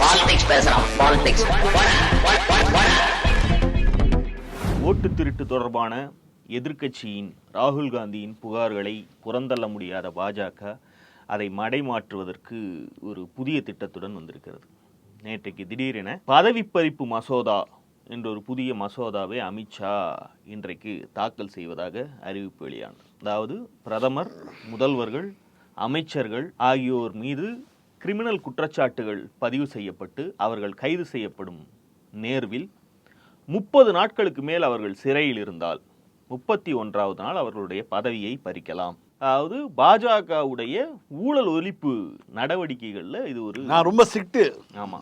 Politics பேசுறான் politics ஓட்டு திருட்டு தொடர்பான எதிர்க்கட்சியின் ராகுல் காந்தியின் புகார்களை புறந்தள்ள முடியாத பாஜக அதை மடைமாற்றுவதற்கு ஒரு புதிய திட்டத்துடன் வந்திருக்கிறது. நேற்றைக்கு திடீரென பதவி பறிப்பு மசோதா என்ற ஒரு புதிய மசோதாவை அமித்ஷா இன்றைக்கு தாக்கல் செய்வதாக அறிவிப்பு வெளியானது. அதாவது பிரதமர் முதல்வர்கள் அமைச்சர்கள் ஆகியோர் மீது கிரிமினல் குற்றச்சாட்டுகள் பதிவு செய்யப்பட்டு அவர்கள் கைது செய்யப்படும் நேர்வில் முப்பது நாட்களுக்கு மேல் அவர்கள் சிறையில் இருந்தால் முப்பத்தி ஒன்றாவது நாள் அவர்களுடைய பதவியை பறிக்கலாம். அதாவது பாஜகவுடைய ஊழல் ஒழிப்பு நடவடிக்கைகள்ல இது ஒரு நான் ரொம்ப ஸ்ட்ரிக்ட்டு ஆமா.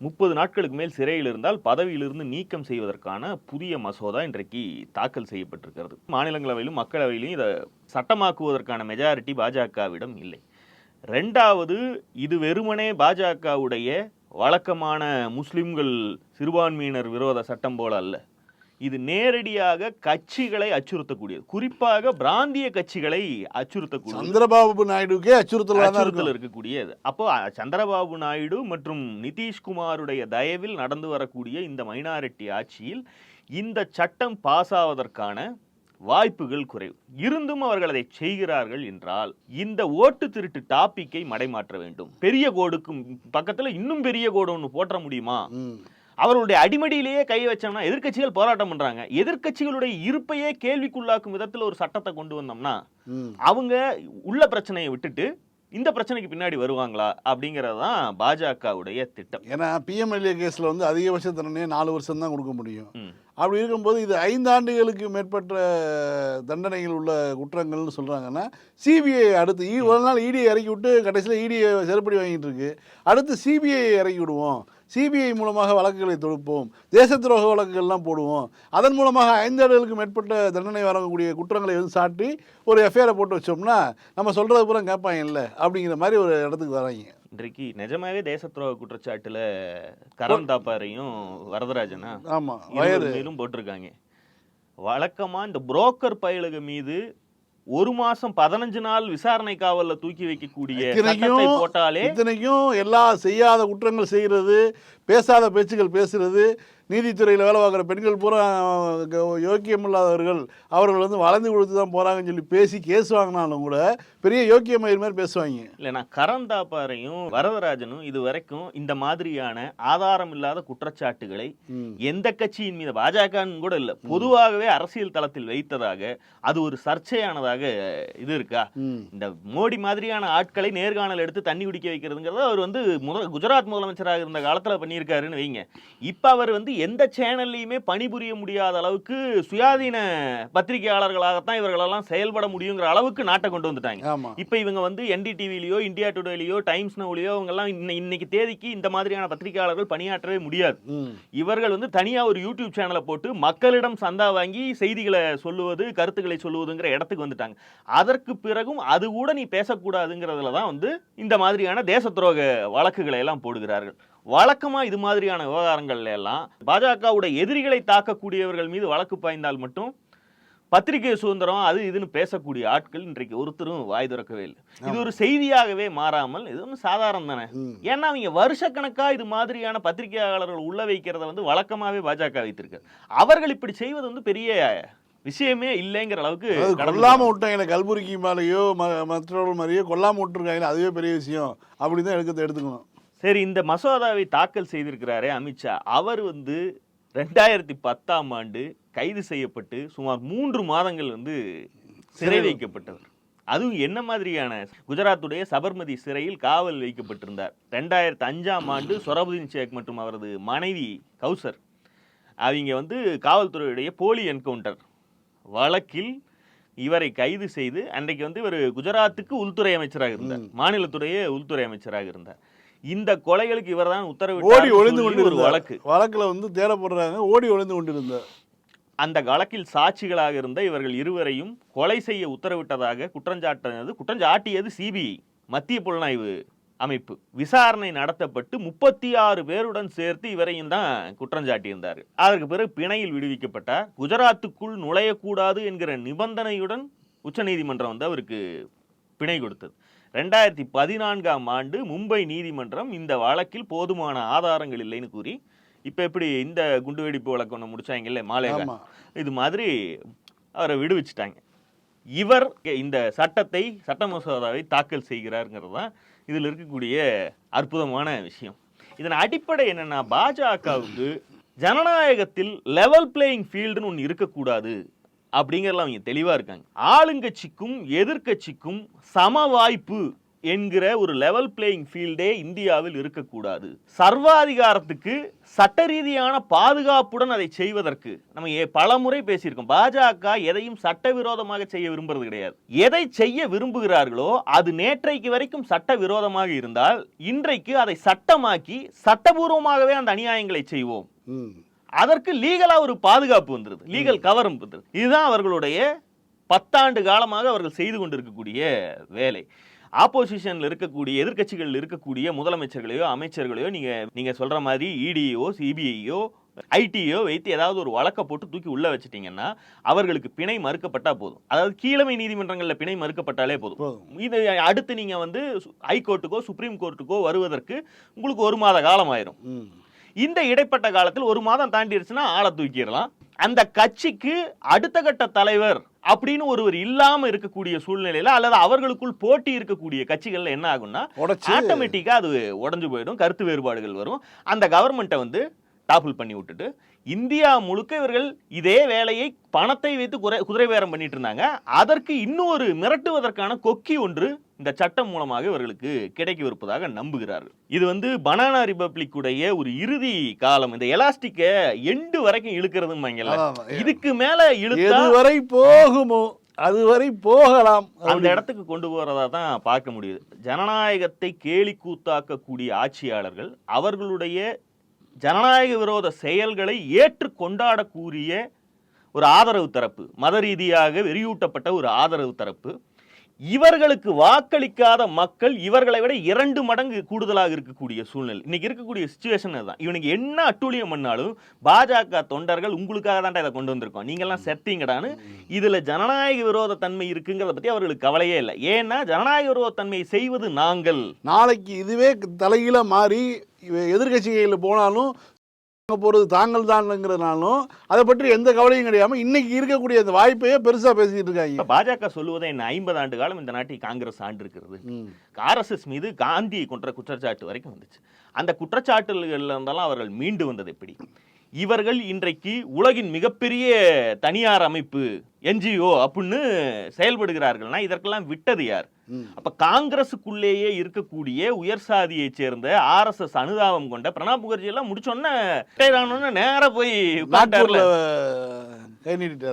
முப்பது நாட்களுக்கு மேல் சிறையில் இருந்தால் பதவியிலிருந்து நீக்கம் செய்வதற்கான புதிய மசோதா இன்றைக்கு தாக்கல் செய்யப்பட்டிருக்கிறது. மாநிலங்களவையிலும் மக்களவையிலும் இதை சட்டமாக்குவதற்கான மெஜாரிட்டி பாஜகவிடம் இல்லை. ரெண்டாவது இது வெறுமனே பாஜகவுடைய வழக்கமான முஸ்லிம்கள் சிறுபான்மையினர் விரோத சட்டம் போல அல்ல. இது நேரடியாக கட்சிகளை அச்சுறுத்தக்கூடியது. குறிப்பாக பிராந்திய கட்சிகளை அச்சுறுத்தக்கூடியது. சந்திரபாபு நாயுடுக்கே அச்சுறுத்தல் இருக்கக்கூடியது. அப்போ சந்திரபாபு நாயுடு மற்றும் நிதிஷ்குமாருடைய தயவில் நடந்து வரக்கூடிய இந்த மைனாரிட்டி ஆட்சியில் இந்த சட்டம் பாஸ் ஆவதற்கான வாய்ப்புகள் குறைவு இருந்தும் அவர்கள் அதை செய்கிறார்கள் என்றால் இந்த ஓட்டு திருட்டு டாபிக்கை மடைமாற்ற வேண்டும் பெரிய கோடுக்கும் பக்கத்துல இன்னும் பெரிய கோடு ஒன்று போற்ற முடியுமா ம். அவர்களுடைய அடிமடியிலேயே கை வச்சோம்னா எதிர்க்கட்சிகள் போராட்டம் பண்றாங்க எதிர்க்கட்சிகளுடைய இருப்பையே கேள்விக்குள்ளாக்கும் விதத்துல ஒரு சட்டத்தை கொண்டு வந்தோம்னா. அவங்க உள்ள பிரச்சனையை விட்டுட்டு இந்த பிரச்சனைக்கு பின்னாடி வருவாங்களா அப்படிங்கிறது தான் பாஜகவுடைய திட்டம். ஏன்னா பிஎம்எல்ஏ கேஸில் வந்து அதிகபட்ச தண்டனையை நாலு வருஷம் தான் கொடுக்க முடியும். அப்படி இருக்கும்போது இது ஐந்தாண்டுகளுக்கு மேற்பட்ட தண்டனைகள் உள்ள குற்றங்கள்னு சொல்கிறாங்கன்னா சிபிஐ அடுத்து ஈ ஒரு நாள் இடியை இறக்கி விட்டு கடைசியில் இடியை செருப்படி வாங்கிட்டு இருக்கு. அடுத்து சிபிஐ இறக்கி விடுவோம் சிபிஐ மூலமாக வழக்குகளை தொடுப்போம். தேச துரோக வழக்குகள்லாம் போடுவோம். அதன் மூலமாக ஐந்தாண்டுகளுக்கு மேற்பட்ட தண்டனை வழங்கக்கூடிய குற்றங்களை வந்து சாட்டி ஒரு எஃப்ஐஆரை போட்டு வச்சோம்னா நம்ம சொல்கிறது பூரா கேட்பாங்க இல்லை? அப்படிங்கிற மாதிரி ஒரு இடத்துக்கு வராங்க. இன்றைக்கு நிஜமாவே தேச துரோக குற்றச்சாட்டுல கரண் தாப்பாரையும் வரதராஜனா? ஆமாம் வயது. போட்டிருக்காங்க. வழக்கமா இந்த புரோக்கர் பயலுக மீது ஒரு மாசம் பதினஞ்சு நாள் விசாரணை காவல்ல தூக்கி வைக்கக்கூடிய போட்டாலே இத்தனைக்கும் எல்லா செய்யாத குற்றங்கள் செய்கிறது. பேசாத பேச்சுகள் பேசுறது நீதித்துறையில் வேலை பார்க்குற பெண்கள் பூரா யோக்கியம் இல்லாதவர்கள் அவர்கள் வந்து வளர்ந்து கொடுத்து தான் போகிறாங்கன்னு சொல்லி பேசி கேஸ் வாங்கினாலும் கூட பெரிய யோக்கிய மயிர் மாதிரி பேசுவாங்க இல்லைனா கரந்தாப்பாரையும் வரதராஜனும் இது வரைக்கும் இந்த மாதிரியான ஆதாரம் இல்லாத குற்றச்சாட்டுகளை. எந்த கட்சியின் மீது பாஜகன்னு கூட இல்ல பொதுவாகவே அரசியல் தளத்தில் வைத்ததாக அது ஒரு சர்ச்சையானதாக இது இருக்கா. இந்த மோடி மாதிரியான ஆட்களை நேர்காணல் எடுத்து தண்ணி குடிக்க வைக்கிறதுங்கிறத அவர் வந்து முத குஜராத் முதலமைச்சராக இருந்த காலத்துல பண்ணியிருக்காருன்னு வைங்க. இப்ப அவர் வந்து எந்த சேனல்லையுமே பணிபுரிய முடியாத அளவுக்கு சுயாதீன பத்திரிகையாளர்களாகத்தான் இவர்களெல்லாம் செயல்பட முடியுங்கிற அளவுக்கு நாட்டை கொண்டு வந்துட்டாங்க. இப்ப இவங்க வந்து என்டிடிவிலையோ இந்தியா டுடேலையோ டைம்ஸ் நவுலையோ இவங்கெல்லாம் இன்ன இன்னைக்கு தேதிக்கு இந்த மாதிரியான பத்திரிகையாளர்கள் பணியாற்றவே முடியாது. இவர்கள் வந்து தனியா ஒரு யூடியூப் சேனலை போட்டு மக்களிடம் சந்தா வாங்கி செய்திகளை சொல்லுவது கருத்துக்களை சொல்லுவதுங்கிற இடத்துக்கு வந்துட்டாங்க. அதற்கு பிறகும் அது கூட நீ பேசக்கூடாதுங்கிறதுல தான் வந்து இந்த மாதிரியான தேச துரோக வழக்குகளை எல்லாம் போடுகிறார்கள். வழக்கமா இது மாதிரியான விவகாரங்கள்ல எல்லாம் பாஜகவுடைய எதிரிகளை தாக்கக்கூடியவர்கள் மீது வழக்கு பாய்ந்தால் மட்டும் பத்திரிகை சுதந்திரம் அது இதுன்னு பேசக்கூடிய ஆட்கள் இன்றைக்கு ஒருத்தரும் வாய் திறக்கவே இல்லை. இது ஒரு செய்தியாகவே மாறாமல் இது ஒன்றும் சாதாரணம் தானே. ஏன்னா அவங்க வருஷக்கணக்கா இது மாதிரியான பத்திரிகையாளர்கள் உள்ள வைக்கிறத வந்து வழக்கமாவே பாஜக வைத்திருக்கு அவர்கள் இப்படி செய்வது வந்து பெரிய விஷயமே இல்லைங்கிற அளவுக்கு அதாவது கடந்து கொல்லாமல் விட்டாங்களே கல்புர்கி மேலேயோ மற்றவர்கள் மாதிரியோ கொல்லாமல் விட்டுருக்காங்களே அதுவே பெரிய விஷயம். அப்படி தான் எடுக்க எடுத்துக்கணும். சரி இந்த மசோதாவை தாக்கல் செய்திருக்கிறாரே அமித்ஷா அவர் வந்து ரெண்டாயிரத்தி பத்தாம் ஆண்டு கைது செய்யப்பட்டு சுமார் மூன்று மாதங்கள் வந்து சிறை வைக்கப்பட்டவர். அதுவும் என்ன மாதிரியான குஜராத்துடைய சபர்மதி சிறையில் காவல் வைக்கப்பட்டிருந்தார். ரெண்டாயிரத்தி அஞ்சாம் ஆண்டு சொரபுதீன் ஷேக் மற்றும் அவரது மனைவி கௌசர் அவங்க வந்து காவல்துறையுடைய போலி என்கவுண்டர் வழக்கில் இவரை கைது செய்து அன்றைக்கு வந்து இவர் குஜராத்துக்கு உள்துறை அமைச்சராக இருந்தார். மாநிலத்துடைய உள்துறை அமைச்சராக இருந்தார். இந்த கொலைகளுக்கு இவர்தான் உத்தரவிட்டார் ஓடி ஒளிந்து கொண்டு ஒரு வழக்கு. வழக்கில் வந்து தேடப்படுறாங்க ஓடி ஒளிந்து கொண்டு இருந்தார் அந்த வழக்கில் சாட்சிகளாக இருந்த இவர்கள் இருவரையும் கொலை செய்ய உத்தரவிட்டதாக குற்றஞ்சாட்டினது குற்றஞ்சாட்டியது சிபிஐ மத்திய புலனாய்வு அமைப்பு. விசாரணை நடத்தப்பட்டு முப்பத்தி ஆறு பேருடன் சேர்த்து இவரையும் தான் குற்றஞ்சாட்டியிருந்தார். அதற்கு பிறகு பிணையில் விடுவிக்கப்பட்டார். குஜராத்துக்குள் நுழையக்கூடாது என்கிற நிபந்தனையுடன் உச்சநீதிமன்றம் வந்து அவருக்கு பிணை கொடுத்தது. ரெண்டாயிரத்தி பதினான்காம் ஆண்டு மும்பை நீதிமன்றம் இந்த வழக்கில் போதுமான ஆதாரங்கள் இல்லைன்னு கூறி இப்போ எப்படி இந்த குண்டுவெடிப்பு வழக்கு ஒன்று முடிச்சாங்கல்ல மாலேகா இது மாதிரி அவரை விடுவிச்சிட்டாங்க. இவர் இந்த சட்டத்தை சட்ட மசோதாவை தாக்கல் செய்கிறாருங்கிறது தான் இதில் இருக்கக்கூடிய அற்புதமான விஷயம். இதன் அடிப்படை என்னன்னா பாஜகவுக்கு ஜனநாயகத்தில் லெவல் பிளேயிங் ஃபீல்டுன்னு ஒன்று இருக்கக்கூடாது. அப்படிங்கிறதுல அவங்க தெளிவாக இருக்காங்க. ஆளுங்கட்சிக்கும் எதிர்க்கட்சிக்கும் சம வாய்ப்பு என்கிற ஒரு லெவல் பிளேயிங் ஃபீல்டே இந்தியாவில் இருக்கக்கூடாது. சர்வாதிகாரத்துக்கு சட்ட ரீதியான பாதுகாப்புடன் அதை செய்வதற்கு நம்ம பல பலமுறை பேசியிருக்கோம். பாஜக எதையும் சட்டவிரோதமாக செய்ய விரும்புறது கிடையாது. எதை செய்ய விரும்புகிறார்களோ அது நேற்றைக்கு வரைக்கும் சட்ட விரோதமாக இருந்தால் இன்றைக்கு அதை சட்டமாக்கி சட்டபூர்வமாகவே அந்த அநியாயங்களை செய்வோம். அதற்கு லீகலா ஒரு பாதுகாப்பு வந்துருது. லீகல் கவரம் வந்துருது. இதுதான் அவர்களுடைய பத்தாண்டு காலமாக அவர்கள் செய்து கொண்டிருக்கக்கூடிய வேலை. ஆப்போசிஷன்ல இருக்கக்கூடிய எதிர்க்கட்சிகள் இருக்கக்கூடிய முதலமைச்சர்களையோ அமைச்சர்களையோ நீங்க நீங்க சொல்ற மாதிரி இடியோ சிபிஐயோ ஐடியோ வைத்து ஏதாவது ஒரு வழக்கை போட்டு தூக்கி உள்ள வச்சிட்டீங்கன்னா அவர்களுக்கு பிணை மறுக்கப்பட்டா போதும். அதாவது கீழமை நீதிமன்றங்கள்ல பிணை மறுக்கப்பட்டாலே போதும். இது அடுத்து நீங்க வந்து ஹைகோர்ட்டுக்கோ சுப்ரீம் கோர்ட்டுக்கோ வருவதற்கு உங்களுக்கு ஒரு மாத காலம் ஆயிரும். இந்த இடைப்பட்ட காலத்தில் ஒரு மாதம் தாண்டிடுச்சுன்னா ஆளை தூக்கிடலாம். அந்த கட்சிக்கு அடுத்த கட்ட தலைவர் அப்படின்னு ஒருவர் இல்லாம இருக்கக்கூடிய சூழ்நிலையில அல்லது அவர்களுக்குள் போட்டி இருக்கக்கூடிய கட்சிகள்ல என்ன ஆகும்னா ஆட்டோமேட்டிக்கா அது உடைஞ்சு போயிடும் கருத்து வேறுபாடுகள் வரும். அந்த கவர்மெண்ட்டை வந்து டாப்பிள் பண்ணி விட்டுட்டு இந்தியா முழுக்க இவர்கள் இதே வேலையை பணத்தை வைத்து குறை குதிரை பேரம் பண்ணிட்டு இருந்தாங்க. அதற்கு இன்னொரு மிரட்டுவதற்கான கொக்கி ஒன்று இந்த சட்டம் மூலமாக இவர்களுக்கு கிடைக்கவிருப்பதாக நம்புகிறார்கள். இது வந்து பனானா ரிபப்ளிக் உடைய ஒரு இறுதி காலம். இந்த எலாஸ்டிக்கை எண்டு வரைக்கும் அதான். இதுக்கு மேல இழுத்தா எதுவரை போகுமோ அதுவரை போகலாம். அந்த இடத்துக்கு கொண்டு போறதா தான் பார்க்க முடியுது. ஜனநாயகத்தை கேலி கூத்தாக்கக்கூடிய ஆட்சியாளர்கள் அவர்களுடைய ஜனநாயக விரோத செயல்களை ஏற்று கொண்டாடக்கூடிய ஒரு ஆதரவு தரப்பு மத ரீதியாக வெறியூட்டப்பட்ட ஒரு ஆதரவு தரப்பு இவர்களுக்கு வாக்களிக்காத மக்கள் இவர்களை விட இரண்டு மடங்கு கூடுதலாக இருக்கக்கூடிய சூழ்நிலை. இன்னைக்கு இருக்கக்கூடிய சுச்சுவேஷன் தான் இவனுக்கு என்ன அட்டூழியம் பண்ணாலும் பாஜக தொண்டர்கள் உங்களுக்காக தான்டா இதை கொண்டு வந்திருக்கோம். நீங்கெல்லாம் செத்தீங்கடான்னு இதுல ஜனநாயக விரோத தன்மை இருக்குங்கிறத பத்தி அவர்களுக்கு கவலையே இல்லை. ஏன்னா ஜனநாயக விரோத தன்மையை செய்வது நாங்கள். நாளைக்கு இதுவே தலைகீழ மாறி எதிர்க்கட்சிகளில் போனாலும் அங்க போறது தாங்கள் தான்ங்கிறதுனாலும் அதை பற்றி எந்த கவலையும் கிடையாம இன்னைக்கு இருக்கக்கூடிய அந்த வாய்ப்பையே பெருசா பேசிட்டு இருக்காங்க. பாஜக சொல்லுவதை என்ன ஐம்பது ஆண்டு காலம் இந்த நாட்டில் காங்கிரஸ் ஆண்டு இருக்கிறது. ஆர்எஸ்எஸ் மீது காந்தியை கொன்ற குற்றச்சாட்டு வரைக்கும் வந்துச்சு. அந்த குற்றச்சாட்டுகள்ல இருந்தாலும் அவர்கள் மீண்டு வந்தது எப்படி? இவர்கள் இன்றைக்கு உலகின் மிகப்பெரிய தனியார் அமைப்பு என்ஜிஓ அப்படின்னு செயல்படுகிறார்கள்னா இதற்கெல்லாம் விட்டது யார். அப்ப காங்கிரசுக்குள்ளேயே இருக்கக்கூடிய உயர் சாதியை சேர்ந்த ஆர்எஸ்எஸ் அனுதாபம் கொண்ட பிரணாப் முகர்ஜி எல்லாம் முடிச்சோன்ன நேரா போய்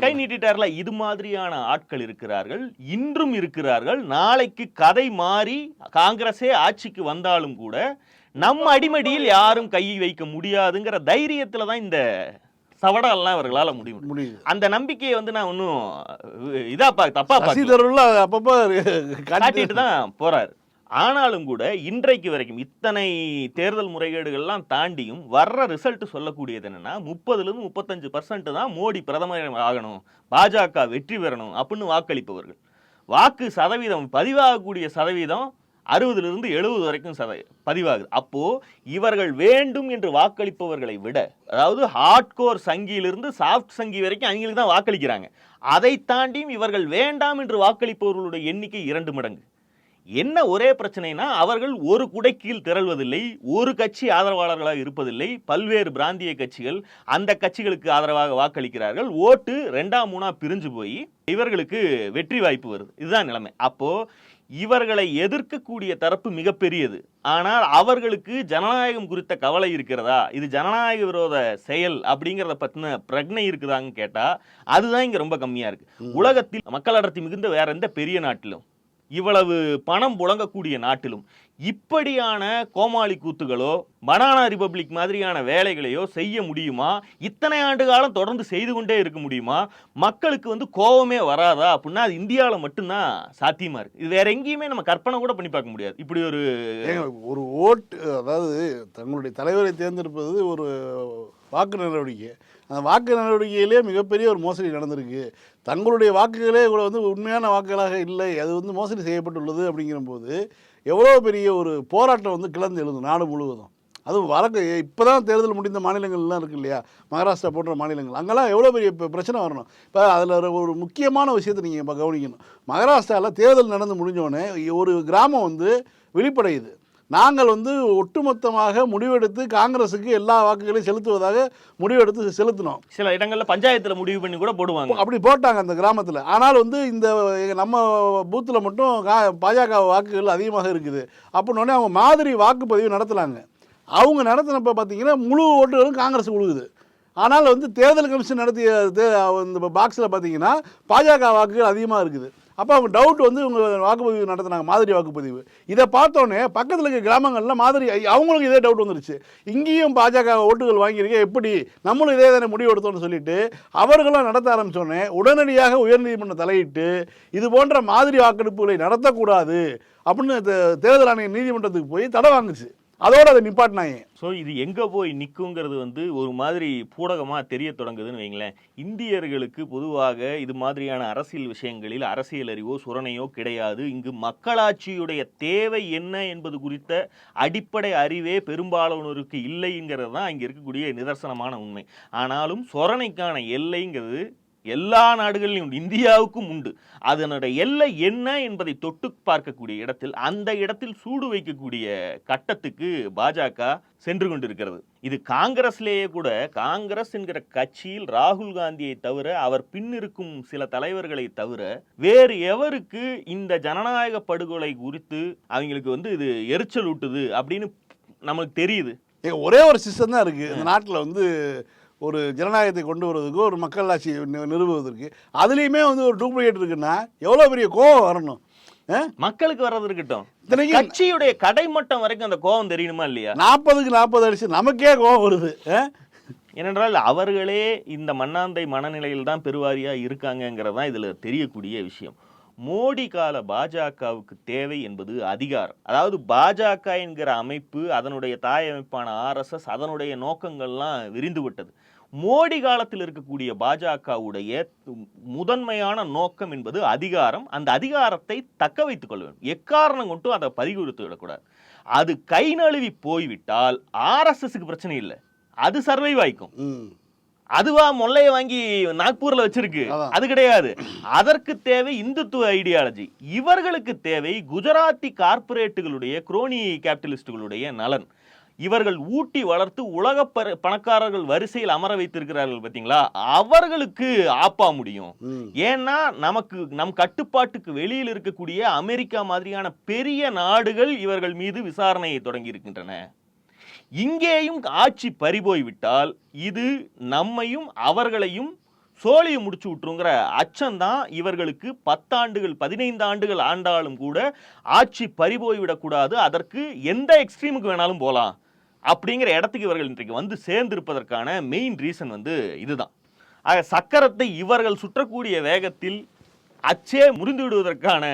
கை நீட்டிட்டார்ல. இது மாதிரியான ஆட்கள் இருக்கிறார்கள். இன்றும் இருக்கிறார்கள். நாளைக்கு கதை மாறி காங்கிரஸே ஆட்சிக்கு வந்தாலும் கூட நம்ம அடிமடியில் யாரும் கை வைக்க முடியாதுங்கிற தைரியத்துல தான் இந்த சவடாலாம் அவர்களால முடியும். முடியுது. அந்த நம்பிக்கையை வந்து நான் ஒன்றும் இதா பா தப்பா சசி பார்க்கல. தரூர்ல அப்பப்போ காட்டிட்டு தான் போறாரு. ஆனாலும் கூட இன்றைக்கு வரைக்கும் இத்தனை தேர்தல் முறைகேடுகள்லாம் தாண்டியும் வர்ற ரிசல்ட் சொல்லக்கூடியது என்னன்னா முப்பதுல இருந்து முப்பத்தஞ்சு பர்சன்ட் தான் மோடி பிரதமர் ஆகணும் பாஜக வெற்றி பெறணும் அப்படின்னு வாக்களிப்பவர்கள். வாக்கு சதவீதம் பதிவாகக்கூடிய சதவீதம் அறுபதுலேருந்து எழுபது வரைக்கும் சத பதிவாகுது. அப்போது இவர்கள் வேண்டும் என்று வாக்களிப்பவர்களை விட அதாவது ஹார்ட்கோர் சங்கியிலிருந்து சாஃப்ட் சங்கி வரைக்கும் அவங்களுக்கு தான் வாக்களிக்கிறாங்க. அதை தாண்டியும் இவர்கள் வேண்டாம் என்று வாக்களிப்பவர்களுடைய எண்ணிக்கை இரண்டு மடங்கு. என்ன ஒரே பிரச்சனைனா அவர்கள் ஒரு குடைக்கீழ் திரள்வதில்லை ஒரு கட்சி ஆதரவாளர்களாக இருப்பதில்லை பல்வேறு பிராந்திய கட்சிகள் அந்த கட்சிகளுக்கு ஆதரவாக வாக்களிக்கிறார்கள் ஓட்டு ரெண்டாம் மூணா பிரிஞ்சு போய் இவர்களுக்கு வெற்றி வாய்ப்பு வருது. இதுதான் நிலைமை. அப்போது இவர்களை எதிர்க்கக்கூடிய தரப்பு மிகப்பெரியது. ஆனால் அவர்களுக்கு ஜனநாயகம் குறித்த கவலை இருக்கிறதா? இது ஜனநாயக விரோத செயல் அப்படிங்கிறத பத்தின பிரக்னை இருக்குதான்னு கேட்டா அதுதான் இங்க ரொம்ப கம்மியா இருக்கு. உலகத்தில் மக்கள் அடர்த்தி மிகுந்த வேற எந்த பெரிய நாட்டிலும் இவ்வளவு பணம் புழங்கக்கூடிய நாட்டிலும் இப்படியான கோமாளி கூத்துகளோ பனானா ரிபப்ளிக் மாதிரியான வேலைகளையோ செய்ய முடியுமா? இத்தனை ஆண்டு காலம் தொடர்ந்து செய்து கொண்டே இருக்க முடியுமா? மக்களுக்கு வந்து கோவமே வராதா? அப்படின்னா அது இந்தியாவில் மட்டும்தான் சாத்தியமா இருக்கு. இது வேற எங்கேயுமே நம்ம கற்பனை கூட பண்ணி பார்க்க முடியாது. இப்படி ஒரு ஒரு ஓட்டு அதாவது தங்களுடைய தலைவரை தேர்ந்தெடுப்பது ஒரு வாக்கு நடவடிக்கை. அந்த வாக்கு நடவடிக்கையிலே மிகப்பெரிய ஒரு மோசடி நடந்திருக்கு. தங்களுடைய வாக்குகளே இவ்வளோ வந்து உண்மையான வாக்குகளாக இல்லை. அது வந்து மோசடி செய்யப்பட்டுள்ளது அப்படிங்கிறபோது எவ்வளோ பெரிய ஒரு போராட்டம் வந்து கிளர்ந்து எழுதும் நாடு முழுவதும். அதுவும் வழக்கு இப்போ தான் தேர்தல் முடிந்த மாநிலங்கள்லாம் இருக்கு இல்லையா? மகாராஷ்டிரா போன்ற மாநிலங்கள். அங்கெல்லாம் எவ்வளோ பெரிய இப்போ பிரச்சனை வரணும். இப்போ அதில் ஒரு முக்கியமான விஷயத்தை நீங்கள் இப்போ கவனிக்கணும். மகாராஷ்டிராவில் தேர்தல் நடந்து முடிஞ்சோடனே ஒரு கிராமம் வந்து வெளிப்படையுது. நாங்கள் வந்து ஒட்டுமொத்தமாக முடிவெடுத்து காங்கிரஸுக்கு எல்லா வாக்குகளையும் செலுத்துவதாக முடிவெடுத்து செலுத்தினோம். சில இடங்கள்ல பஞ்சாயத்துல முடிவு பண்ணி கூட போடுவாங்க. அப்படி போட்டாங்க அந்த கிராமத்தில். ஆனால் வந்து இந்த நம்ம பூத்தில் மட்டும் கா- பாஜக வாக்குகள் அதிகமாக இருக்குது. அப்படின்னோடனே அவங்க மாதிரி வாக்குப்பதிவு நடத்துனாங்க. அவங்க நடத்தினப்ப பார்த்தீங்கன்னா முழு ஓட்டுகளும் காங்கிரஸ் விழுகுது ஆனால் வந்து தேர்தல் கமிஷன் நடத்திய பாக்ஸில் பார்த்தீங்கன்னா பாஜக வாக்குகள் அதிகமாக இருக்குது. அப்போ அவங்க டவுட் வந்து இவங்க வாக்குப்பதிவு நடத்துனாங்க மாதிரி வாக்குப்பதிவு. இதை பார்த்தோன்னே பக்கத்தில் இருக்க கிராமங்களில் மாதிரி அவங்களுக்கு இதே டவுட் வந்துருச்சு. இங்கேயும் பாஜக ஓட்டுகள் வாங்கியிருக்க எப்படி? நம்மளும் இதே தானே முடிவு எடுத்தோம்னு சொல்லிட்டு அவர்களும் நடத்த ஆரம்பிச்சோடனே உடனடியாக உயர்நீதிமன்றம் தலையிட்டு இது போன்ற மாதிரி வாக்கெடுப்புகளை நடத்தக்கூடாது அப்படின்னு தேர்தல் ஆணைய நீதிமன்றத்துக்கு போய் தடை வாங்குச்சு. அதோட அதை நிப்பாட்டினாங்க ஸோ இது எங்கே போய் நிற்குங்கிறது வந்து ஒரு மாதிரி பூடகமாக தெரிய தொடங்குதுன்னு வைங்களேன். இந்தியர்களுக்கு பொதுவாக இது மாதிரியான அரசியல் விஷயங்களில் அரசியல் அறிவோ சுரணையோ கிடையாது. இங்கு மக்களாட்சியுடைய தேவை என்ன என்பது குறித்த அடிப்படை அறிவே பெரும்பாலானோருக்கு இல்லைங்கிறது தான் இங்கே இருக்கக்கூடிய நிதர்சனமான உண்மை. ஆனாலும் சொரணைக்கான எல்லைங்கிறது எல்லா நாடுகளிலும் உண்டு இந்தியாவுக்கும் உண்டு. அதனுடைய எல்லை என்ன என்பதை தொட்டு பார்க்கக்கூடிய இடத்தில் அந்த இடத்தில் சூடு வைக்கக்கூடிய கட்டத்துக்கு பாஜக சென்று கொண்டிருக்கிறது. இது காங்கிரஸ்லேயே கூட காங்கிரஸ் என்கிற கட்சியில் ராகுல் காந்தியை தவிர அவர் பின்னிருக்கும் சில தலைவர்களை தவிர வேறு எவருக்கு இந்த ஜனநாயக படுகொலை குறித்து அவங்களுக்கு வந்து இது எரிச்சல் ஊட்டுது அப்படின்னு நமக்கு தெரியுது. ஒரே ஒரு சிஸ்டம் தான் இருக்குது இந்த நாட்டில் வந்து ஒரு ஜனநாயகத்தை கொண்டு வருவதற்கு ஒரு மக்களாட்சி நிறுவுவதற்கு அதுலேயுமே வந்து ஒரு டூப்ளிகேட் இருக்குன்னா எவ்வளோ பெரிய கோவம் வரணும்? மக்களுக்கு வர்றது இருக்கட்டும். கட்சியுடைய கடைமட்டம் வரைக்கும் அந்த கோபம் தெரியணுமா இல்லையா? நாற்பதுக்கு நாற்பது அடிச்சு நமக்கே கோவம் வருது? ஏனென்றால் அவர்களே இந்த மண்ணாந்தை மனநிலையில் தான் பெருவாரியா இருக்காங்கங்கிறது தான் இதுல தெரியக்கூடிய விஷயம். மோடி கால பாஜகவுக்கு தேவை என்பது அதிகாரம். அதாவது பாஜக என்கிற அமைப்பு அதனுடைய தாய் அமைப்பான ஆர்எஸ்எஸ் அதனுடைய நோக்கங்கள்லாம் விரிந்து விட்டது. மோடி காலத்தில் இருக்கக்கூடிய பாஜகவுடைய முதன்மையான நோக்கம் என்பது அதிகாரம். அந்த அதிகாரத்தை தக்க வைத்துக் கொள்ள வேண்டும். எக்காரணம் கொண்டும் அதை பறிகொடுத்து விடக்கூடாது. அது கை நழுவி போய்விட்டால் ஆர்எஸ்எஸ்க்கு பிரச்சனை இல்லை. அது சர்வைவ் ஆயிக்கும் அதுவா மொல்லைய வாங்கி நாக்பூர்ல வச்சிருக்கு. அது கிடையாது. அதற்கு தேவை இந்துத்துவ ஐடியாலஜி இவர்களுக்கு தேவை குஜராத்தி கார்ப்பரேட்டுகளுடைய குரோனி கேபிட்டலிஸ்டுகளுடைய நலன். இவர்கள் ஊட்டி வளர்த்து உலக பணக்காரர்கள் வரிசையில் அமர வைத்திருக்கிறார்கள் பார்த்தீங்களா? அவர்களுக்கு ஆப்பா முடியும். ஏன்னா நமக்கு நம் கட்டுப்பாட்டுக்கு வெளியில் இருக்கக்கூடிய அமெரிக்கா மாதிரியான பெரிய நாடுகள் இவர்கள் மீது விசாரணையை தொடங்கி இருக்கின்றன இங்கேயும் ஆட்சி பறிபோய்விட்டால் இது நம்மையும் அவர்களையும் சோழியை முடிச்சு விட்டுருங்கிற அச்சம்தான் இவர்களுக்கு பத்தாண்டுகள் பதினைந்து ஆண்டுகள் ஆண்டாலும் கூட ஆட்சி பறிபோய்விடக்கூடாது அதற்கு எந்த எக்ஸ்ட்ரீமுக்கு வேணாலும் போகலாம் அப்படிங்கிற இடத்துக்கு இவர்கள் இன்றைக்கு வந்து சேர்ந்திருப்பதற்கான மெயின் ரீசன் வந்து இதுதான். ஆக சக்கரத்தை இவர்கள் சுற்றக்கூடிய வேகத்தில் அச்சே முறிந்து விடுவதற்கான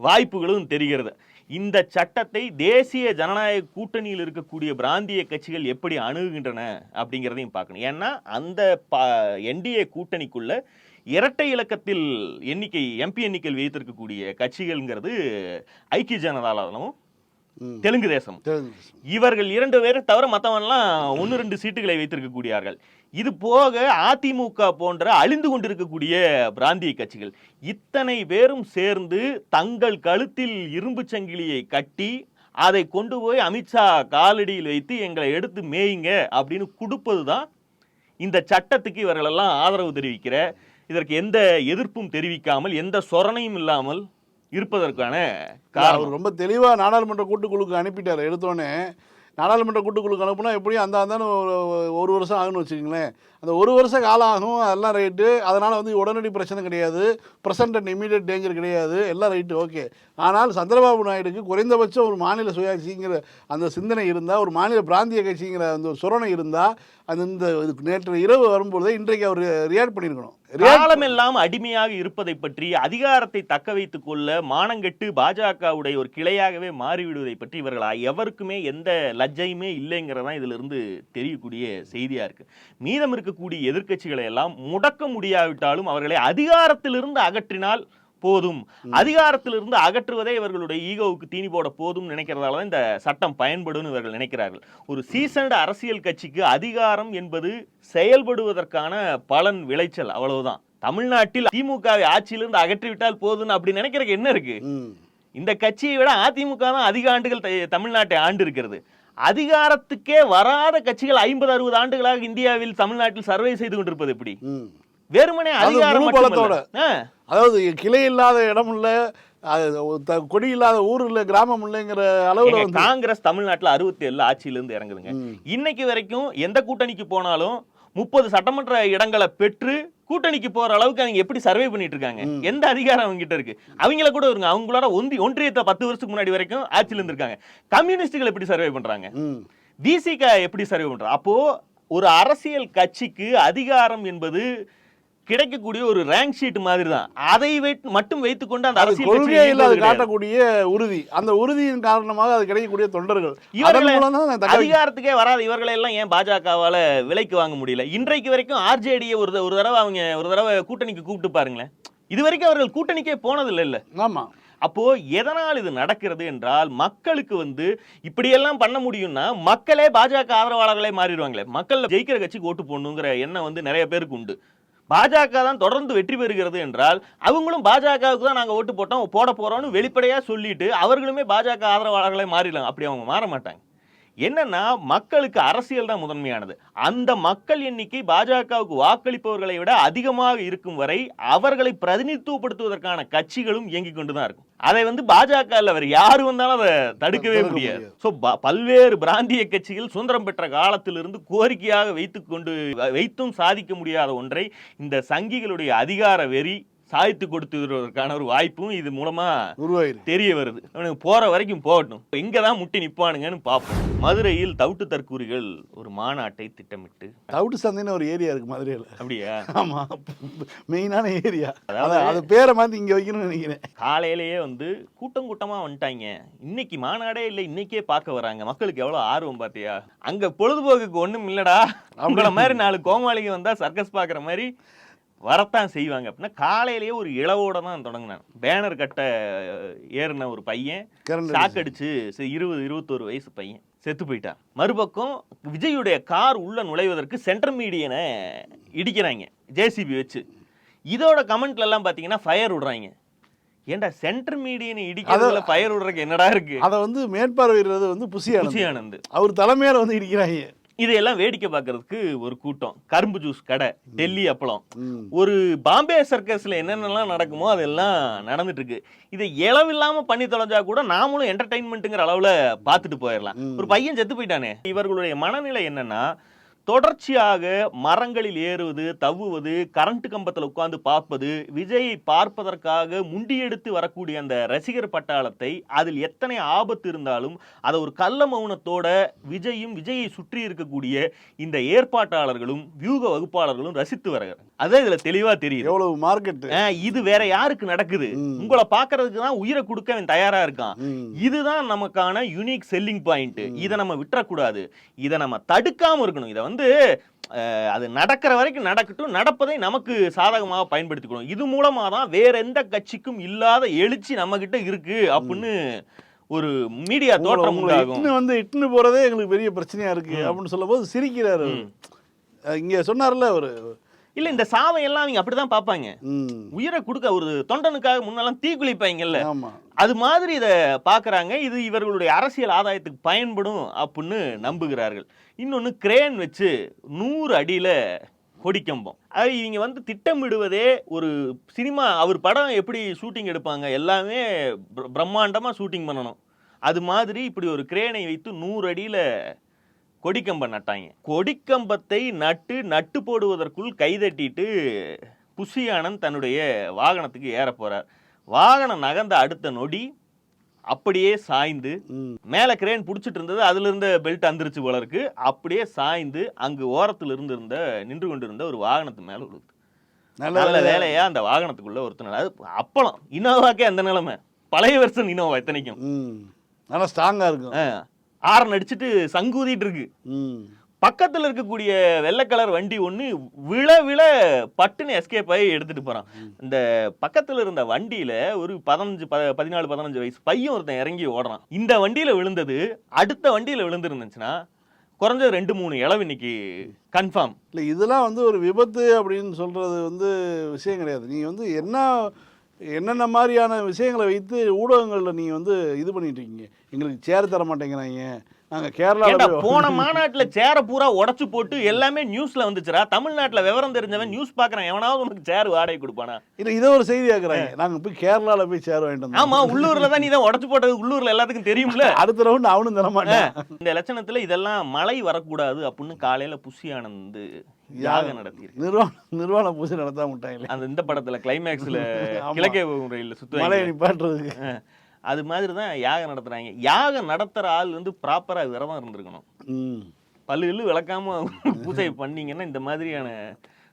வாய்ப்புகளும் தெரிகிறது. இந்த சட்டத்தை தேசிய ஜனநாயக கூட்டணியில் இருக்கக்கூடிய பிராந்திய கட்சிகள் எப்படி அணுகுகின்றன அப்படிங்கிறதையும் பார்க்கணும். ஏன்னா அந்த என்டிஏ கூட்டணிக்குள்ள இரட்டை இலக்கத்தில் எண்ணிக்கை எம்பி எண்ணிக்கையில் வைத்திருக்கக்கூடிய கட்சிகள்ங்கிறது ஐக்கிய ஜனதா தளமும் ம். தெலுங்கு தேசம். இவர்கள் இரண்டு பேரை தவிர மற்றவன்லாம் ஒன்று ரெண்டு சீட்டுகளை வைத்திருக்கக்கூடியார்கள். இது போக அதிமுக போன்ற அழிந்து கொண்டிருக்கக்கூடிய பிராந்திய கட்சிகள் இத்தனை பேரும் சேர்ந்து தங்கள் கழுத்தில் இரும்பு சங்கிலியை கட்டி அதை கொண்டு போய் அமித்ஷா காலடியில் வைத்து எங்களை எடுத்து மேயுங்க அப்படின்னு கொடுப்பது தான் இந்த சட்டத்துக்கு இவர்களெல்லாம் ஆதரவு தெரிவிக்கிற இதற்கு எந்த எதிர்ப்பும் தெரிவிக்காமல் எந்த சொரணையும் இல்லாமல் இருப்பதற்கான காரணம். ரொம்ப தெளிவாக நாடாளுமன்ற கூட்டுக்குழுக்கு அனுப்பிட்டார். எடுத்தோடனே நாடாளுமன்ற கூட்டுக்குழுக்கு அனுப்புனா எப்படியும் அந்த அந்த ஒரு ஒரு வருஷம் ஆகும்னு வச்சுக்கோங்களேன். அந்த ஒரு வருஷம் காலம் ஆகும் அதெல்லாம் ரைட்டு அதனால் வந்து உடனடி பிரச்சனை கிடையாது. ப்ரெசன்ட் அண்ட் இமீடியட் டேஞ்சர் கிடையாது. எல்லாம் ரைட்டு ஓகே ஆனால் சந்திரபாபு நாயுடுக்கு குறைந்தபட்சம் ஒரு மாநில சுயாட்சிங்கிற அந்த சிந்தனை இருந்தால் ஒரு மாநில பிராந்திய கட்சிங்கிற அந்த ஒரு சுரணை இருந்தால் அந்த இந்த இதுக்கு நேற்று இரவு வரும்பொழுதே இன்றைக்கு அவர் ரியாக்ட் பண்ணியிருக்கணும். காலமெல்லாம் அடிமையாக இருப்பதை பற்றி அதிகாரத்தை தக்க வைத்துக் கொள்ள மானங்கெட்டு பாஜகவுடைய ஒரு கிளையாகவே மாறிவிடுவதை பற்றி இவர்கள் எவருக்குமே எந்த லஜ்ஜையுமே இல்லைங்கிறதான் இதுல இருந்து தெரியக்கூடிய செய்தியா இருக்கு. மீதம் இருக்கக்கூடிய எதிர்க்கட்சிகளை எல்லாம் முடக்க முடியாவிட்டாலும் அவர்களை அதிகாரத்திலிருந்து அகற்றினால் போதும். அதிகாரத்திலிருந்து அகற்றுவதே இவர்களுடைய ஈகோவுக்கு தீனி போட போதும் நினைக்கிறதால தான் இந்த சட்டம் பயன்படும் இவர்கள் நினைக்கிறார்கள். ஒரு சீசன்டு அரசியல் கட்சிக்கு அதிகாரம் என்பது செயல்படுவதற்கான பலன் விளைச்சல் அவ்வளவுதான். தமிழ்நாட்டில் திமுகவை ஆட்சியிலிருந்து அகற்றிவிட்டால் போதும்னு அப்படி நினைக்கிறதுக்கு என்ன இருக்கு. இந்த கட்சியை விட அதிமுக தான் அதிக ஆண்டுகள் தமிழ்நாட்டை ஆண்டு இருக்கிறது அதிகாரத்துக்கே வராத கட்சிகள் ஐம்பது அறுபது ஆண்டுகளாக இந்தியாவில் தமிழ்நாட்டில் சர்வே செய்து கொண்டிருப்பது எப்படி. வெறுமனே அது அதிகாரம். பலத்தோட. அதாவது கிளை இல்லாத இடம் இல்ல கொடி இல்லாத ஊர் இல்ல கிராமம் இல்லைங்கிற அளவுல காங்கிரஸ் தமிழ்நாட்டுல அறுபத்தி ஏழுல ஆட்சியில இருந்து இறங்குதுங்க. இன்னைக்கு வரைக்கும் எந்த கூட்டணிக்கு போனாலும் முப்பது சட்டமன்ற இடங்களை பெற்று கூட்டணிக்கு போற அளவுக்கு அவங்க எப்படி சர்வே பண்ணிட்டு இருக்காங்க. எந்த அதிகாரம் அவங்க கிட்ட இருக்கு? அவங்கள கூட இருங்க. அவங்களோட ஒந்தி ஒன்றியத்தை பத்து வருஷத்துக்கு முன்னாடி வரைக்கும் ஆட்சியில இருந்திருக்காங்க. கம்யூனிஸ்டுகள் எப்படி சர்வே பண்றாங்க? ம். பிசிக எப்படி சர்வே பண்றாங்க? அப்போ ஒரு அரசியல் கட்சிக்கு அதிகாரம் என்பது கிடைக்கக்கூடிய ஒரு ரேங்க் ஷீட் மாதிரி தான் அதை மட்டும் வைத்துக்கொண்டு அந்த அது அரசியல் இயங்குவது கிடையாது. காட்டக்கூடிய உறுதி. அந்த உறுதியின் காரணமாக அது கிடைக்கக்கூடிய தொண்டர்கள். இவர்களை அதிகாரத்துக்கே வராத. இவர்களை எல்லாம் ஏன் பாஜகவால விலைக்கு வாங்க முடியல? இன்றைக்கு வரைக்கும் ஆர்ஜேடியை ஒரு ஒரு தடவை அவங்க ஒரு தடவை கூட்டணிக்கு கூப்பிட்டு பாருங்களேன். இது வரைக்கும் அவர்கள் கூட்டணிக்கே போனதில்லை இல்ல. ஆமா. அப்போ எதனால் இது நடக்கிறது என்றால் மக்களுக்கு வந்து இப்படியெல்லாம் பண்ண முடியும்னா மக்களே பாஜக ஆதரவாளர்களே மாறிடுவாங்களே. மக்கள் ஜெயிக்கிற கட்சிக்கு ஓட்டு போடணுங்கிற எண்ணம் வந்து நிறைய பேருக்கு உண்டு. பாஜக தான் தொடர்ந்து வெற்றி பெறுகிறது என்றால் அவங்களும் பாஜகவுக்கு தான் நாங்கள் ஓட்டு போட்டோம் போட போகிறோம்னு வெளிப்படையாக சொல்லிட்டு அவர்களுமே பாஜக ஆதரவாளர்களே மாறிடலாம். அப்படி அவங்க மாற மாட்டாங்க. என்னன்னா மக்களுக்கு அரசியல் தான் முதன்மையானது. அந்த மக்கள் எண்ணிக்கை பாஜகவுக்கு வாக்களிப்பவர்களை விட அதிகமாக இருக்கும் வரை அவர்களை பிரதிநிதித்துவப்படுத்துவதற்கான கட்சிகளும் இயங்கிக் கொண்டுதான் இருக்கும். அதை வந்து பாஜக இல்ல வேற யாரு வந்தாலும் அதை தடுக்கவே தடுக்க முடியாது. சோ பல்வேறு பிராந்திய கட்சிகள் சுதந்திரம் பெற்ற காலத்திலிருந்து கோரிக்கையாக வைத்துக் கொண்டு வைத்தும் சாதிக்க முடியாத ஒன்றை இந்த சங்கிகளுடைய அதிகார வெறி சாதித்து கொடுத்து வருவதற்கான ஒரு வாய்ப்பும் இது மூலமா உருவாயிரு தெரிய வருது. அவனுக்கு போற வரைக்கும் போகட்டும். இங்க தான் முட்டி நிப்பானுங்கன்னு பார்ப்போம் மதுரையில் தவிட்டு தற்கூரிகள் ஒரு மாநாட்டை திட்டமிட்டு. தவிட்டு சந்தைன்னு ஒரு ஏரியா இருக்கு மதுரையில. அப்படியா? ஆமா. மெயினான ஏரியா. அதாவது- அது பேரை மாத்தி இங்க வைக்கணும்னு நினைக்கிறேன். காலையிலேயே வந்து கூட்டம் கூட்டமா வந்துட்டாங்க. இன்னைக்கு மாநாடே இல்லை இன்னைக்கே பார்க்க வராங்க. மக்களுக்கு எவ்வளவு ஆர்வம் பாத்தியா? அங்க பொழுதுபோக்குக்கு ஒண்ணும் இல்லடா. உங்கள மாதிரி நாலு கோமாளிங்க வந்தா சர்க்கஸ் பாக்குற மாதிரி வரத்தான் செய்வாங்க. அப்படின்னா காலையிலேயே ஒரு இளவோட தான் தொடங்கினான். பேனர் கட்ட ஏறின ஒரு பையன் சரி, இருபது இருபத்தோரு வயசு பையன் செத்து போயிட்டான். மறுபக்கம் விஜயுடைய கார் உள்ள நுழைவதற்கு சென்ட்ரல் மீடியனை இடிக்கிறாங்க ஜேசிபி வச்சு. இதோட கமெண்ட்ல எல்லாம் பாத்தீங்கன்னா ஃபயர் விடுறாங்க. ஏன்டா சென்ட்ரல் மீடியனை இடிக்கிறதுல ஃபயர் விடுறதுக்கு என்னடா இருக்கு? அதை வந்து மேற்பார்வையிடுறது வந்து புசியானது குஷி ஆனந்த் அவர் தலைமையில வந்து இடிக்கிறாங்க. இதையெல்லாம் வேடிக்கை பார்க்கறதுக்கு ஒரு கூட்டம். கரும்பு ஜூஸ் கடை டெல்லி அப்பளம். ஒரு பாம்பே சர்க்கஸ்ல என்னென்னலாம் நடக்குமோ அதெல்லாம் நடந்துட்டு இருக்கு இதை இளவில்லாம பண்ணி தொலைஞ்சா கூட நாமளும் என்டர்டைன்மெண்ட்டுங்கிற அளவுல பார்த்துட்டு போயிடலாம். ஒரு பையன் செத்து போயிட்டானே. இவர்களுடைய மனநிலை என்னன்னா தொடர்ச்சியாக மரங்களில் ஏறுவது தவ்வுவது கரண்ட் கம்பத்தில் உட்கார்ந்து பார்ப்பது விஜயை பார்ப்பதற்காக முண்டியெடுத்து வரக்கூடிய அந்த ரசிகர் பட்டாளத்தை அதில் எத்தனை ஆபத்து இருந்தாலும் அதை ஒரு கள்ள மௌனத்தோட விஜயும் விஜயை சுற்றி இருக்கக்கூடிய இந்த ஏற்பாட்டாளர்களும் வியூக வகுப்பாளர்களும் ரசித்து வருகிறார் அதான் இதுல தெளிவா தெரியுது. எவ்வளவு மார்க்கெட் இது வேற யாருக்கு நடக்குது. உங்களை பாக்குறதுக்கு தான் உயிரை கொடுக்க அவன் தயாரா இருக்கான். இதுதான் நமக்கான யூனிக் செல்லிங் பாயிண்ட் இதை நம்ம விட்டுறக்கூடாது. இதை நம்ம தடுக்காம இருக்கணும். இதை வந்து அது நடக்கிற வரைக்கும் நடக்கட்டும். நடப்பதை நமக்கு சாதகமாக பயன்படுத்திக்கணும். இது மூலமா தான் வேற எந்த கட்சிக்கும் இல்லாத எழுச்சி நம்ம கிட்ட இருக்கு அப்படின்னு ஒரு மீடியா தோற்றம் இட்டுன்னு வந்து இட்டுன்னு போறதே எங்களுக்கு பெரிய பிரச்சனையா இருக்கு அப்படின்னு சொல்லும்போது சிரிக்கிறாரு அவரு. அஹ் இங்க சொன்னார்ல அவரு. இல்ல இந்த சாவை எல்லாம் அவங்க அப்படிதான் பார்ப்பாங்க. ம். உயிரை கொடுக்க ஒரு தொண்டனுக்காக முன்னெல்லாம் தீக்குளிப்பாங்கல்ல அது மாதிரி இதை பார்க்குறாங்க. இது இவர்களுடைய அரசியல் ஆதாயத்துக்கு பயன்படும் அப்படின்னு நம்புகிறார்கள். இன்னொன்று கிரேன் வச்சு நூறு அடியில் கொடிக்கம்பம். அது இவங்க வந்து திட்டமிடுவதே ஒரு சினிமா அவர் படம் எப்படி ஷூட்டிங் எடுப்பாங்க எல்லாமே பிர- பிரம்மாண்டமா ஷூட்டிங் பண்ணணும். அது மாதிரி இப்படி ஒரு கிரேனை வைத்து நூறு அடியில் கொடிக்கம்பம் நட்டாங்க. கொடிக்கம்பத்தை நட்டு நட்டு போடுவதற்குள் கைதட்டிட்டு புஷி ஆனந்த் தன்னுடைய வாகனத்துக்கு ஏற போறார். வாகனம் நகர்ந்த அடுத்த நொடி அப்படியே சாய்ந்து. மேல கிரேன் புடிச்சிட்டு இருந்தது அதுல இருந்த பெல்ட் அந்திருச்சு போல இருக்கு. அப்படியே சாய்ந்து அங்கு ஓரத்துல இருந்து இருந்த நின்று கொண்டிருந்த ஒரு வாகனத்து மேல விழுது நல்ல நல்ல வேலை. வேலையா அந்த வாகனத்துக்குள்ள ஒருத்தர் அது அப்பளம். இனோவாக்கே அந்த நிலைமை. பழைய வருஷம் இனோவா இத்தனைக்கும். ம். நல்லா ஸ்ட்ராங்காக இருக்கும். ஆரன் அடிச்சிட்டு சங்கூதிட்டு இருக்கு. பக்கத்துல இருக்கக்கூடிய வெள்ளை கலர் வண்டி ஒண்ணு விழ விழ பட்டுன்னு எஸ்கேப் ஆகி எடுத்துட்டு போறான். இந்த பக்கத்துல இருந்த வண்டியில ஒரு பதினஞ்சு ப- பதினாலு பதினஞ்சு வயசு பையன் ஒருத்தன் இறங்கி ஓடுறான். இந்த வண்டியில விழுந்தது அடுத்த வண்டியில விழுந்துருந்துச்சுன்னா குறைஞ்சது ரெண்டு மூணு இளவு இன்னைக்கு கன்ஃபார்ம் இல்லை இதெல்லாம் வந்து ஒரு விபத்து அப்படின்னு சொல்கிறது வந்து விஷயம் கிடையாது. நீங்கள் வந்து என்ன என்னென்ன மாதிரியான விஷயங்களை வைத்து ஊடகங்களில் நீங்கள் வந்து இது பண்ணிட்டு இருக்கீங்க எங்களுக்கு சேர் தர மாட்டேங்கிறாங்க நாங்கள் கேரளாவில் போன மாநாட்டுல சேர பூரா உடைச்சு போட்டு எல்லாமே நியூஸ்ல வந்துச்சுடா. தமிழ்நாட்டுல விவரம் தெரிஞ்சவன் நியூஸ் பாக்குறான். எவனாவது உனக்கு சேர் வாடகை கொடுப்பானா? இல்லை இதை ஒரு செய்தி ஆக்குறாங்க. நாங்கள் போய் கேரளாவில் போய் சேர் வாங்கிட்டு வந்தோம். ஆமா உள்ளூர்ல தான் நீ தான் உடைச்சு போட்டது. உள்ளூர்ல எல்லாத்துக்கும் தெரியும்ல. அடுத்த ரவுண்ட் அவனும் தர மாட்டேன். இந்த லட்சணத்துல இதெல்லாம் மழை வரக்கூடாது அப்படின்னு காலையில புஷி ஆனந்த் யாகம் நடத்தி நிர்வாண நிர்வாண பூஜை நடத்தாம விட்டாங்களே அந்த இந்த படத்துல கிளைமேக்ஸ்ல. கிழக்கே முறையில் மலையை சுத்துவாங்க நிப்பாட்டுறதுக்கு. அது மாதிரி தான் யாகம் நடத்துறாங்க. யாகம் நடத்துற ஆள் வந்து ப்ராப்பரா விரதம் இருந்திருக்கணும். பல்லு கில்லு விளக்காம பூஜை பண்ணீங்கன்னா இந்த மாதிரியான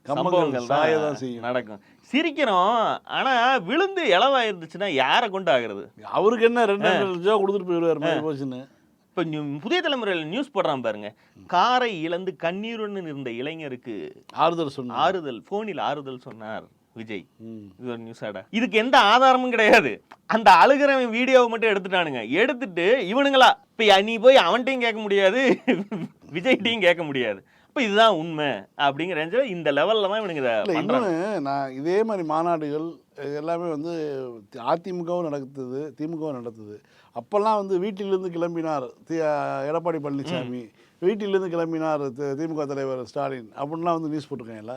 சம்பவங்கள் தான். நடக்கும். சிரிக்கிறோம் ஆனா விழுந்து இளவாயிருந்துச்சுன்னா யாரை கொண்டு ஆகுறது? அவருக்கு என்ன ரெண்டு லட்சம் ரூபா கொடுத்துட்டு போயிடுவார் போச்சுன்னு. இப்ப புதிய தலைமுறையில் நியூஸ் போடுறான் பாருங்க. காரை இழந்து கண்ணீருடன் இருந்த இளைஞருக்கு ஆறுதல் சொன்னார். ஆறுதல் போனில் ஆறுதல் சொன்னார் விஜய். இது ஒரு நியூஸ் ஆடா. இதுக்கு எந்த ஆதாரமும் கிடையாது. அந்த அழுகிறவன் வீடியோவை மட்டும் எடுத்துட்டானுங்க. எடுத்துட்டு இவனுங்களா இப்ப நீ போய் அவன்கிட்டயும் கேட்க முடியாது. விஜய்கிட்டையும் கேட்க முடியாது. அப்ப இதுதான் உண்மை அப்படிங்கிற இந்த லெவல்ல தான் இவனுங்க நான் இதே மாதிரி மாநாடுகள் எல்லாமே வந்து அதிமுகவும் நடத்துது திமுகவும் நடத்துது அப்போல்லாம் வந்து வீட்டிலிருந்து கிளம்பினார் எடப்பாடி பழனிசாமி. வீட்டிலிருந்து கிளம்பினார் திமுக தலைவர் ஸ்டாலின். அப்படின்லாம் வந்து நியூஸ் போட்டிருக்காங்கல்ல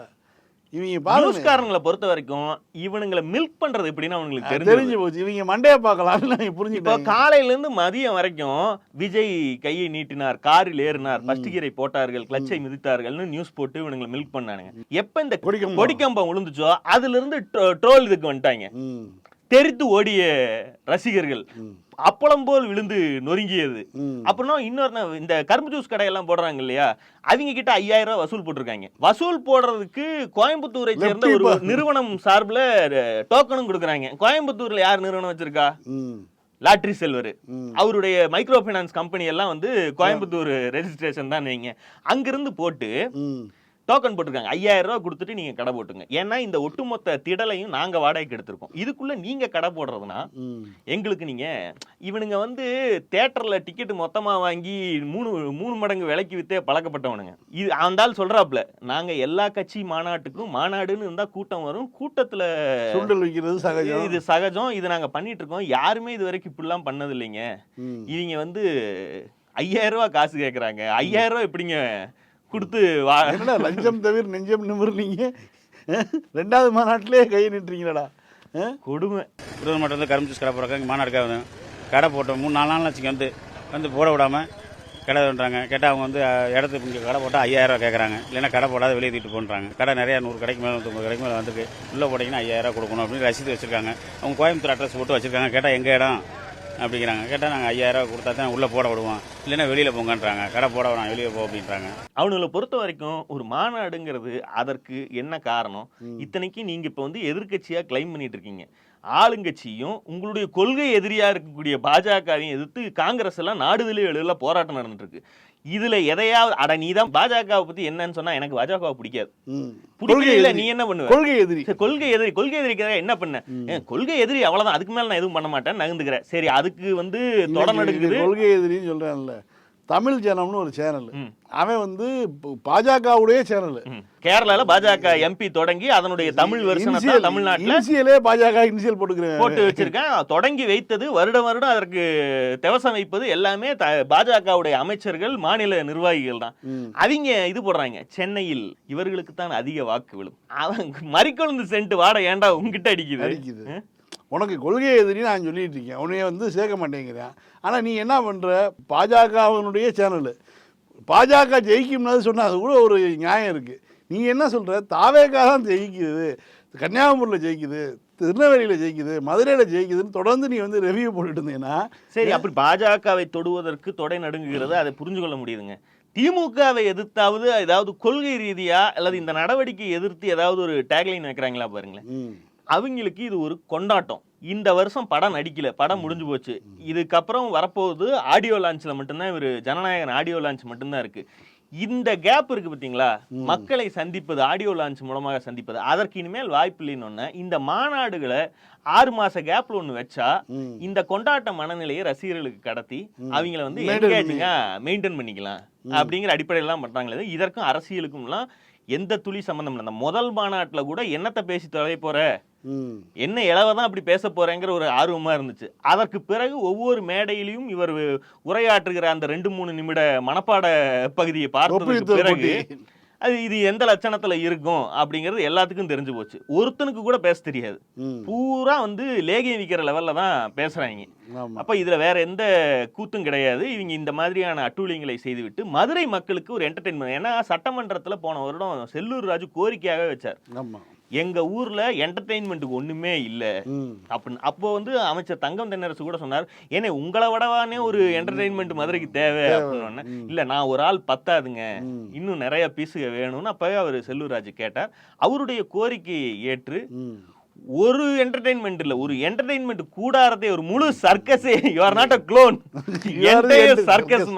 இவங்க நியூஸ்காரங்களை பொறுத்த வரைக்கும் இவனுங்களை மில்க் பண்றது எப்படின்னு அவனுங்களுக்கு தெரிஞ்சு தெரிஞ்சு போச்சு. இவங்க மண்டையை பார்க்கலாம்னு நான் இப்போ புரிஞ்சுட்டேன் காலையில இருந்து மதியம் வரைக்கும் விஜய் கையை நீட்டினார் காரில் ஏறினார் ஃபர்ஸ்ட் கீரை போட்டார்கள் கிளச்சை மிதித்தார்கள்னு நியூஸ் போட்டு இவனுங்களை மில்க் பண்ணானுங்க. எப்ப இந்த கொடிக்கம்பம். விழுந்துச்சோ அதுல இருந்து ட்ரோல் இதுக்கு வந்துட்டாங்க. தெரித்து ஓடிய ரசிகர்கள். அப்பளம் போல் விழுந்து நொறுங்கியது. அப்புறம் இன்னொரு இந்த கரும்பு ஜூஸ் கடையெல்லாம் போடுறாங்க இல்லையா? அவங்க கிட்ட ஐயாயிரம் ரூபாய் வசூல் போட்டிருக்காங்க. வசூல் போடுறதுக்கு கோயம்புத்தூரை சேர்ந்த ஒரு நிறுவனம் சார்பில் டோக்கனும் கொடுக்குறாங்க. கோயம்புத்தூர்ல யார் நிறுவனம் வச்சிருக்கா? லாட்ரி செல்வர். அவருடைய மைக்ரோ ஃபைனான்ஸ் கம்பெனி எல்லாம் வந்து கோயம்புத்தூர் ரெஜிஸ்ட்ரேஷன் தான் வைங்க அங்கிருந்து போட்டு டோக்கன் போட்டிருக்காங்க. ஐயாயிரம் ரூபாய் கொடுத்துட்டு நீங்க கடை போட்டுங்க. ஏன்னா இந்த ஒட்டுமொத்த திடலையும் நாங்க வாடகைக்கு எடுத்திருக்கோம். இதுக்குள்ள நீங்க கடை போடுறதுனா எங்களுக்கு நீங்க இவனுங்க வந்து தேட்டர்ல டிக்கெட் மொத்தமா வாங்கி மூணு மூணு மடங்கு விலைக்கு வித்தே பழக்கப்பட்டவனுங்க. இது அந்த ஆள் சொல்றாப்ல நாங்க எல்லா கட்சி மாநாட்டுக்கும் மாநாடுன்னு இருந்தா கூட்டம் வரும். கூட்டத்துல சுண்டல் வைக்கிறது சகஜம். இது சகஜம். இது நாங்க பண்ணிட்டு இருக்கோம் யாருமே இது வரைக்கும் இப்படிலாம் பண்ணது இல்லைங்க இவங்க வந்து ஐயாயிரம் ரூபாய் காசு கேக்குறாங்க. ஐயாயிரம் ரூபாய் எப்படிங்க கொடுத்து வா. என்னடா லஞ்சம் தவிர நெஞ்சம் நிமிர்றீங்க? ரெண்டாவது மாநாட்டிலே கை நிட்டுறீங்களடா? கொடுமை. மட்டும் வந்து கரும்பு ஜூஸ் கடை போடுறாங்க இங்கே மாநாடுக்காக வந்து கடை போட்டோம். மூணு நாலு நாள் வச்சுக்க வந்து. வந்து போட விடாமல் கடை பண்ணுறாங்க கேட்டால் அவங்க வந்து இடத்துக்கு இங்கே கடை போட்டால் ஐயாயிரம் ரூபா கேட்குறாங்க இல்லைன்னா கடை போடாத வெளியே தூக்கிட்டு போன்றாங்க. கடை நிறையா நூறு கடைக்கு மேலே நூற்றம்பது கடைக்கு மேலே வந்துருக்கு. உள்ளே போட்டிங்கன்னா ஐயாயிரம் கொடுக்கணும் அப்படின்னு ரசீது வச்சிருக்காங்க. அவங்க கோயம்புத்தூர் அட்ரஸ் போட்டு வச்சிருக்காங்க. கேட்டால் எங்கள் இடம்? அப்படிங்கிறாங்க. கேட்டால் நாங்கள் ஐயாயிரம் ரூபா கொடுத்தா தான் உள்ளே போட விடுவோம். இல்லைன்னா வெளியில் போங்கன்றாங்க. கடை போட வேணாம் வெளியே போ அப்படின்றாங்க. அவனுங்களை பொறுத்த வரைக்கும் ஒரு மாநாடுங்கிறது அதற்கு என்ன காரணம்? இத்தனைக்கும் நீங்க இப்ப வந்து எதிர்க்கட்சியா கிளைம் பண்ணிட்டு இருக்கீங்க. ஆளுங்கட்சியும் உங்களுடைய கொள்கை எதிரியா இருக்கக்கூடிய பாஜகவையும் எதிர்த்து காங்கிரஸ் எல்லாம் நாடுதலே எழுதல போராட்டம் நடந்துட்டு இருக்கு. இதுல எதையாவது அட நீ தான் பாஜகவை பத்தி என்னன்னு சொன்னா எனக்கு பாஜகவை பிடிக்காது. பிடிக்கல நீ என்ன பண்ணுவ? கொள்கை எதிரி. கொள்கை எதிரி கொள்கை எதிரிக்காக என்ன பண்ண? கொள்கை எதிரி அவ்வளவுதான் அதுக்கு மேல நான் எதுவும் பண்ண மாட்டேன் நகர்ந்துக்கிறேன் சரி அதுக்கு வந்து தொட இன்னைக்கு நடுங்குது இது கொள்கை எதிரின்னு சொல்றேன்ல. தமிழ் ஜனம்னு ஒரு சேனல். அவன் வந்து பாஜகவுடைய சேனல். கேரளால பாஜக எம்பி தொடங்கி அதனுடைய தமிழ் வருஷனை தான் தமிழ்நாட்டுல இனிஷியலே பாஜக இனிஷியல் போட்டுக்கிறேன். போட்டு வச்சிருக்கேன். தொடங்கி வைத்தது வருடம் வருடம் அதற்கு திவசம் வைப்பது எல்லாமே பாஜகவுடைய அமைச்சர்கள் மாநில நிர்வாகிகள் தான். அவங்க இது போடுறாங்க. சென்னையில் இவர்களுக்கு தான் அதிக வாக்கு விழும். அவங்க மறிக்கொழுந்து சென்ட் வாட ஏன்டா உங்ககிட்ட அடிக்குது? அடிக்குது. உனக்கு கொள்கை எதிரி நான் சொல்லிட்டு இருக்கேன். உன்னைய வந்து சேர்க்க மாட்டேங்கிறேன். ஆனால் நீ என்ன பண்ணுற பாஜகவினுடைய சேனல். பாஜக ஜெயிக்கும்னு சொன்னா அது கூட ஒரு நியாயம் இருக்குது நீ என்ன சொல்கிற தாவேக்கா தான் ஜெயிக்குது. கன்னியாகுமரியில் ஜெயிக்குது. திருநெல்வேலியில் ஜெயிக்குது. மதுரையில் ஜெயிக்குதுன்னு தொடர்ந்து நீ வந்து ரெவியூ போட்டுட்டு இருந்தீங்கன்னா சரி அப்படி பாஜகவை தொடுவதற்கு தொடை நடுங்குகிறது அதை புரிஞ்சு கொள்ள முடியுதுங்க. திமுகவை எதிர்த்தாவது ஏதாவது கொள்கை ரீதியா அல்லது இந்த நடவடிக்கையை எதிர்த்து ஏதாவது ஒரு டேக்லைன் வைக்கிறாங்களா பாருங்களேன். ம். அவங்களுக்கு இது ஒரு கொண்டாட்டம். இந்த வருஷம் படம் நடிக்கல. படம் முடிஞ்சு போச்சு. இதுக்கப்புறம் வரப்போகுது ஆடியோ லான்ச்ல மட்டும்தான் இவர் ஜனநாயகன் ஆடியோ லான்ச் மட்டும்தான் இருக்கு. இந்த கேப் இருக்கு பாத்தீங்களா? மக்களை சந்திப்பது ஆடியோ லான்ச் மூலமாக சந்திப்பது. அதற்கு இனிமேல் வாய்ப்பு இல்லைன்னு இந்த மாநாடுகளை ஆறு மாச கேப்ல ஒண்ணு வச்சா. இந்த கொண்டாட்ட மனநிலையை ரசிகர்களுக்கு கடத்தி அவங்கள வந்து என்கேஜிங்கா மெயின்டைன் பண்ணிக்கலாம். அப்படிங்கிற அடிப்படையில தான் பண்றாங்களே இதற்கும் அரசியலுக்கும்லாம் எந்த துளி சம்பந்தம் இல்லை. அந்த முதல் மாநாட்டுல கூட என்னத்தை பேசி தொலை போற? ம் என்ன இளவை தான் அப்படி பேச போறேங்கிற ஒரு ஆர்வமா இருந்துச்சு. அதற்கு பிறகு ஒவ்வொரு மேடையிலையும் இவர் உரையாற்றுகிற அந்த ரெண்டு மூணு நிமிட மனப்பாட பகுதியை பார்த்ததுக்கு பிறகு. அது இது எந்த லட்சணத்துல இருக்கும் அப்படிங்கிறது எல்லாத்துக்கும் தெரிஞ்சு போச்சு. ஒருத்தனுக்கு கூட பேச தெரியாது. பூரா வந்து லேகியம் விற்கிற லெவல்ல தான் பேசுறாங்க. அப்ப இதுல வேற எந்த கூத்தும் கிடையாது. இவங்க இந்த மாதிரியான அட்டூழியங்களை செய்துவிட்டு மதுரை மக்களுக்கு ஒரு என்டர்டைன்மெண்ட் ஏன்னா சட்டமன்றத்துல போன வருடம் செல்லூர் ராஜு கோரிக்கையாகவே வச்சார். எங்க ஊர்ல என்டர்டைன்மெண்ட்டுக்கு ஒண்ணுமே இல்ல. அப்படின்னு அப்போ வந்து அமைச்சர் தங்கம் தென்னரசு கூட சொன்னார் ஏனே உங்களை விடவானே ஒரு என்டர்டைன்மெண்ட் மதுரைக்கு தேவை. அப்படின்னு இல்ல நான் ஒரு ஆள் பத்தாதுங்க. இன்னும் நிறைய பீஸுக வேணும்னு அப்பவே அவர் செல்லூர்ராஜ் கேட்டார். அவருடைய கோரிக்கையை ஏற்று ஒரு என்டர்டைன்மெண்ட் இல்ல ஒரு என்டர்டைன்மெண்ட் கூடாரதே ஒரு முழு சர்க்கஸே you are not a clown circus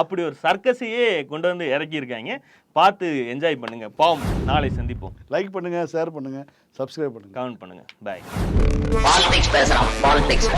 அப்படி ஒரு சர்க்கஸையே கொண்டு வந்து இறக்கி இருக்காங்க பார்த்து என்ஜாய் பண்ணுங்கள் பாவம் நாளை சந்திப்போம். லைக் பண்ணுங்கள் ஷேர் பண்ணுங்கள் சப்ஸ்கிரைப் பண்ணுங்கள் கமெண்ட் பண்ணுங்கள் பாய் பாலிடிக்ஸ் பேசுகிறான் பாலிடிக்ஸ்